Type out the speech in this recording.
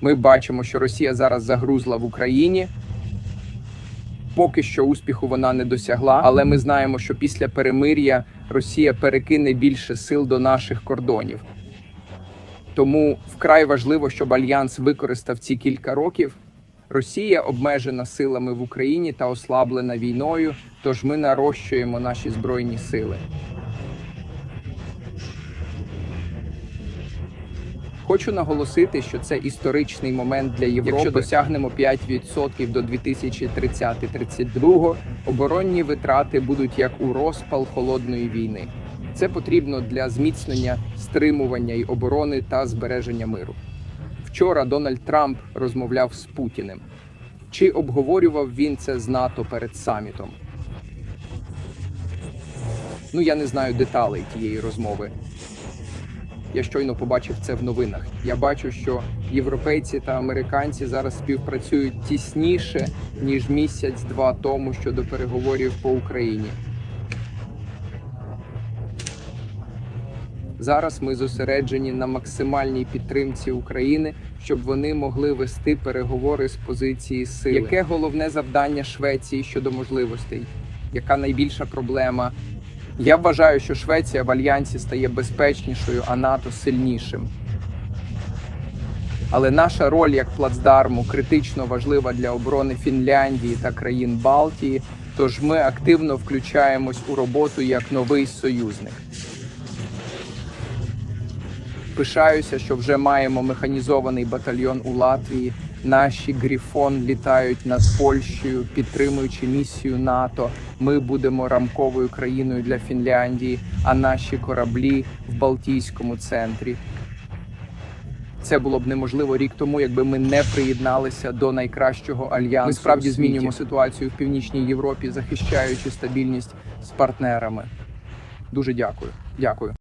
Ми бачимо, що Росія зараз загрузла в Україні. Поки що успіху вона не досягла, але ми знаємо, що після перемир'я Росія перекине більше сил до наших кордонів. Тому вкрай важливо, щоб альянс використав ці кілька років. Росія обмежена силами в Україні та ослаблена війною, тож ми нарощуємо наші збройні сили. Хочу наголосити, що це історичний момент для Європи. Якщо досягнемо 5% до 2030-32, оборонні витрати будуть як у розпал холодної війни. Це потрібно для зміцнення, стримування й оборони та збереження миру. Вчора Дональд Трамп розмовляв з Путіним. Чи обговорював він це з НАТО перед самітом? Ну, я не знаю деталей тієї розмови. Я щойно побачив це в новинах. Я бачу, що європейці та американці зараз співпрацюють тісніше ніж місяць-два тому щодо переговорів по Україні. Зараз ми зосереджені на максимальній підтримці України, щоб вони могли вести переговори з позиції сили. Яке головне завдання Швеції щодо можливостей? Яка найбільша проблема? Я вважаю, що Швеція в альянсі стає безпечнішою, а НАТО сильнішим. Але наша роль як плацдарму критично важлива для оборони Фінляндії та країн Балтії, тож ми активно включаємось у роботу як новий союзник. Пишаюся, що вже маємо механізований батальйон у Латвії. Наші Гріфон літають над Польщею, підтримуючи місію НАТО. Ми будемо рамковою країною для Фінляндії, а наші кораблі в Балтійському центрі. Це було б неможливо рік тому, якби ми не приєдналися до найкращого альянсу. Ми справді змінюємо ситуацію в північній Європі, захищаючи стабільність з партнерами. Дуже дякую. Дякую.